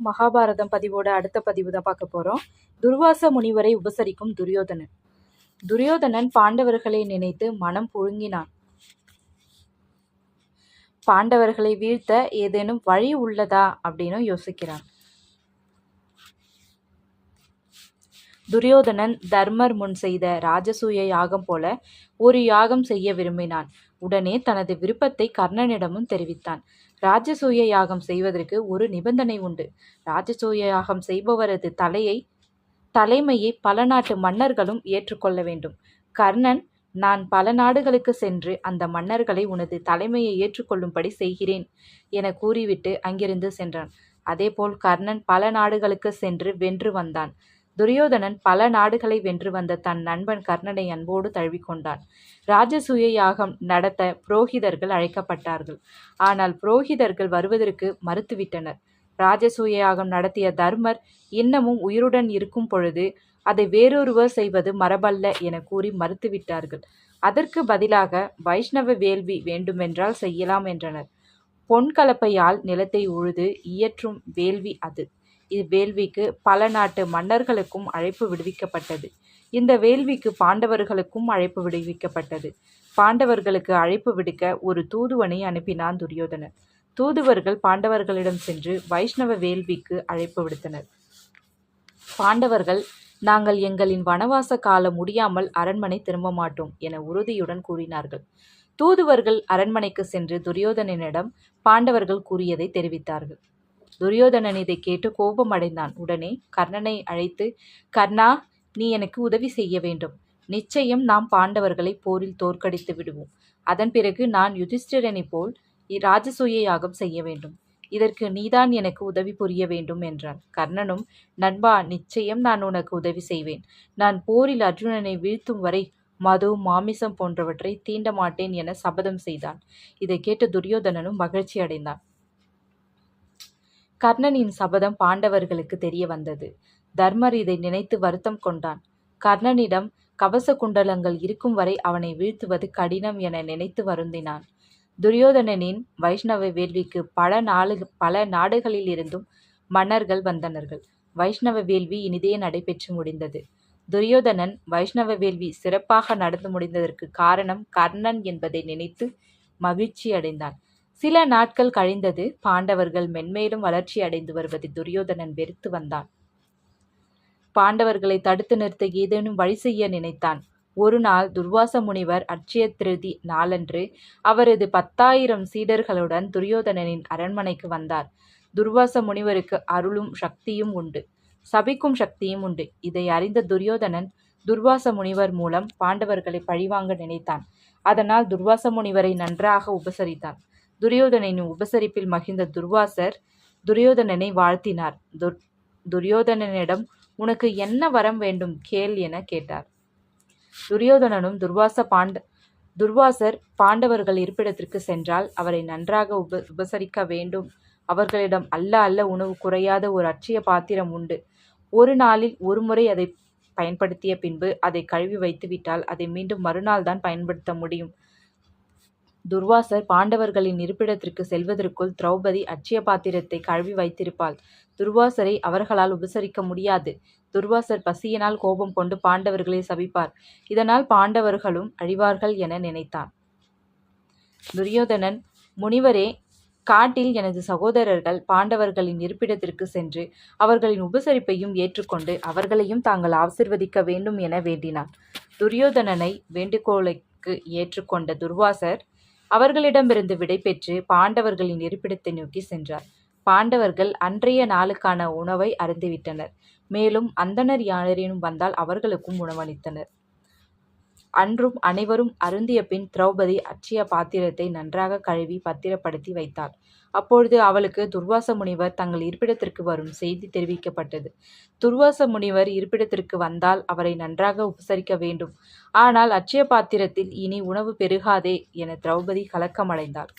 மகாபாரதம் பதிவோட அடுத்த பதிவு தான் பார்க்க போகிறோம் துர்வாச முனிவரை உபசரிக்கும் துரியோதனன். துரியோதனன் பாண்டவர்களை நினைத்து மனம் புழுங்கினான். பாண்டவர்களை வீழ்த்த ஏதேனும் வழி உள்ளதா அப்படின்னு யோசிக்கிறான். துரியோதனன் தர்மர் முன் செய்த ராஜசூய யாகம் போல ஒரு யாகம் செய்ய விரும்பினான். உடனே தனது விருப்பத்தை கர்ணனிடமும் தெரிவித்தான். ராஜசூய யாகம் செய்வதற்கு ஒரு நிபந்தனை உண்டு. ராஜசூய யாகம் செய்பவரது தலையை தலைமையை பல நாட்டு மன்னர்களும் ஏற்றுக்கொள்ள வேண்டும். கர்ணன் நான் பல நாடுகளுக்கு சென்று அந்த மன்னர்களை உனது தலைமையை ஏற்றுக்கொள்ளும்படி செய்கிறேன் என கூறிவிட்டு அங்கிருந்து சென்றான். அதேபோல் கர்ணன் பல நாடுகளுக்கு சென்று வென்று வந்தான். துரியோதனன் பல நாடுகளை வென்று வந்த தன் நண்பன் கர்ணனை அன்போடு தழுவிக்கொண்டான். ராஜசூய யாகம் நடத்த புரோகிதர்கள் அழைக்கப்பட்டார்கள். ஆனால் புரோகிதர்கள் வருவதற்கு மறுத்துவிட்டனர். ராஜசூய யாகம் நடத்திய தர்மர் இன்னமும் உயிருடன் இருக்கும் பொழுது அதை வேறொருவர் செய்வது மரபல்ல என கூறி மறுத்துவிட்டார்கள். அதற்கு பதிலாக வைஷ்ணவ வேள்வி வேண்டுமென்றால் செய்யலாம் என்றனர். பொன் கலப்பையால் நிலத்தை உழுது இயற்றும் வேள்வி அது. இவ்வேள்விக்கு பல நாட்டு மன்னர்களுக்கும் அழைப்பு விடுவிக்கப்பட்டது. இந்த வேள்விக்கு பாண்டவர்களுக்கும் அழைப்பு விடுவிக்கப்பட்டது. பாண்டவர்களுக்கு அழைப்பு விடுக்க ஒரு தூதுவனை அனுப்பினான் துரியோதனன். தூதுவர்கள் பாண்டவர்களிடம் சென்று வைஷ்ணவ வேள்விக்கு அழைப்பு விடுத்தனர். பாண்டவர்கள் நாங்கள் எங்களின் வனவாச காலம் முடியாமல் அரண்மனை திரும்ப மாட்டோம் என உறுதியுடன் கூறினார்கள். தூதுவர்கள் அரண்மனைக்கு சென்று துரியோதனனிடம் பாண்டவர்கள் கூறியதை தெரிவித்தார்கள். துரியோதனன் இதை கேட்டு கோபம் அடைந்தான் உடனே கர்ணனை அழைத்து கர்ணா நீ எனக்கு உதவி செய்ய வேண்டும். நிச்சயம் நாம் பாண்டவர்களை போரில் தோற்கடித்து விடுவோம். அதன் பிறகு நான் யுதிஷ்டிரனை போல் ராஜசூய யாகம் செய்ய வேண்டும். இதற்கு நீதான் எனக்கு உதவி புரிய வேண்டும் என்றான். கர்ணனும் நண்பா நிச்சயம் நான் உனக்கு உதவி செய்வேன். நான் போரில் அர்ஜுனனை வீழ்த்தும் வரை மது மாமிசம் போன்றவற்றை தீண்ட மாட்டேன் என சபதம் செய்தான். இதை கேட்டு துரியோதனனும் மகிழ்ச்சி அடைந்தான் கர்ணனின் சபதம் பாண்டவர்களுக்கு தெரிய வந்தது. தர்மர் இதை நினைத்து வருத்தம் கொண்டான். கர்ணனிடம் கவச குண்டலங்கள் இருக்கும் வரை அவனை வீழ்த்துவது கடினம் என நினைத்து வருந்தினான். துரியோதனனின் வைஷ்ணவ வேள்விக்கு பல நாடு பல நாடுகளில் இருந்தும் மன்னர்கள் வந்தனர்கள். வைஷ்ணவ வேள்வி இனிதே நடைபெற்று முடிந்தது. துரியோதனன் வைஷ்ணவ வேள்வி சிறப்பாக நடந்து முடிந்ததற்கு காரணம் கர்ணன் என்பதை நினைத்து மகிழ்ச்சி அடைந்தான் சில நாட்கள் கழிந்தது பாண்டவர்கள் மென்மேலும் வளர்ச்சி அடைந்து வருவதை துரியோதனன் வெறுத்து வந்தான். பாண்டவர்களை தடுத்து நிறுத்த ஏதேனும் வழி செய்ய நினைத்தான். ஒரு நாள் துர்வாச முனிவர் அட்சய திருதி நாளன்று அவரது பத்தாயிரம் சீடர்களுடன் துரியோதனனின் அரண்மனைக்கு வந்தார். துர்வாச முனிவருக்கு அருளும் சக்தியும் உண்டு சபிக்கும் சக்தியும் உண்டு. இதை அறிந்த துரியோதனன் துர்வாச முனிவர் மூலம் பாண்டவர்களை பழிவாங்க நினைத்தான். அதனால் துர்வாச முனிவரை நன்றாக உபசரித்தான். துரியோதனின் உபசரிப்பில் மகிழ்ந்த துர்வாசர் துரியோதனனை வாழ்த்தினார். துர் துரியோதனனிடம் உனக்கு என்ன வரம் வேண்டும் கேள் என கேட்டார். துரியோதனனும் துர்வாச பாண்ட துர்வாசர் பாண்டவர்கள் இருப்பிடத்திற்கு சென்றால் அவரை நன்றாக உப உபசரிக்க வேண்டும். அவர்களிடம் அல்ல அல்ல உணவு குறையாத ஒரு அட்சிய பாத்திரம் உண்டு. ஒரு நாளில் ஒரு முறை அதை பயன்படுத்திய பின்பு அதை கழுவி வைத்துவிட்டால் அதை மீண்டும் மறுநாள் தான் பயன்படுத்த முடியும். துர்வாசர் பாண்டவர்களின் இருப்பிடத்திற்கு செல்வதற்குள் திரௌபதி அட்சய பாத்திரத்தை கழுவி வைத்திருப்பாள். துர்வாசரை அவர்களால் உபசரிக்க முடியாது. துர்வாசர் பசியினால் கோபம் கொண்டு பாண்டவர்களை சபிப்பார். இதனால் பாண்டவர்களும் அழிவார்கள் என நினைத்தான். துரியோதனன் முனிவரே காட்டில் எனது சகோதரர்கள் பாண்டவர்களின் இருப்பிடத்திற்கு சென்று அவர்களின் உபசரிப்பையும் ஏற்றுக்கொண்டு அவர்களையும் தாங்கள் ஆசிர்வதிக்க வேண்டும் என வேண்டினான். துரியோதனனை வேண்டுகோளுக்கு ஏற்றுக்கொண்ட துர்வாசர் அவர்களிடமிருந்து விடைபெற்று பாண்டவர்களின் இருப்பிடத்தை நோக்கி சென்றார். பாண்டவர்கள் அன்றைய நாளுக்கான உணவை அருந்திவிட்டனர். மேலும் அந்தனர் யாரேனும் வந்தால் அவர்களுக்கும் உணவளித்தனர். அன்றும் அனைவரும் அருந்திய பின் திரௌபதி அட்சய பாத்திரத்தை நன்றாக கழுவி பத்திரப்படுத்தி வைத்தாள். அப்பொழுது அவளுக்கு துர்வாச முனிவர் தங்கள் இருப்பிடத்திற்கு வரும் செய்தி தெரிவிக்கப்பட்டது. துர்வாச முனிவர் இருப்பிடத்திற்கு வந்தால் அவரை நன்றாக உபசரிக்க வேண்டும். ஆனால் அட்சய பாத்திரத்தில் இனி உணவு பெருகாதே என திரௌபதி கலக்கமடைந்தாள்.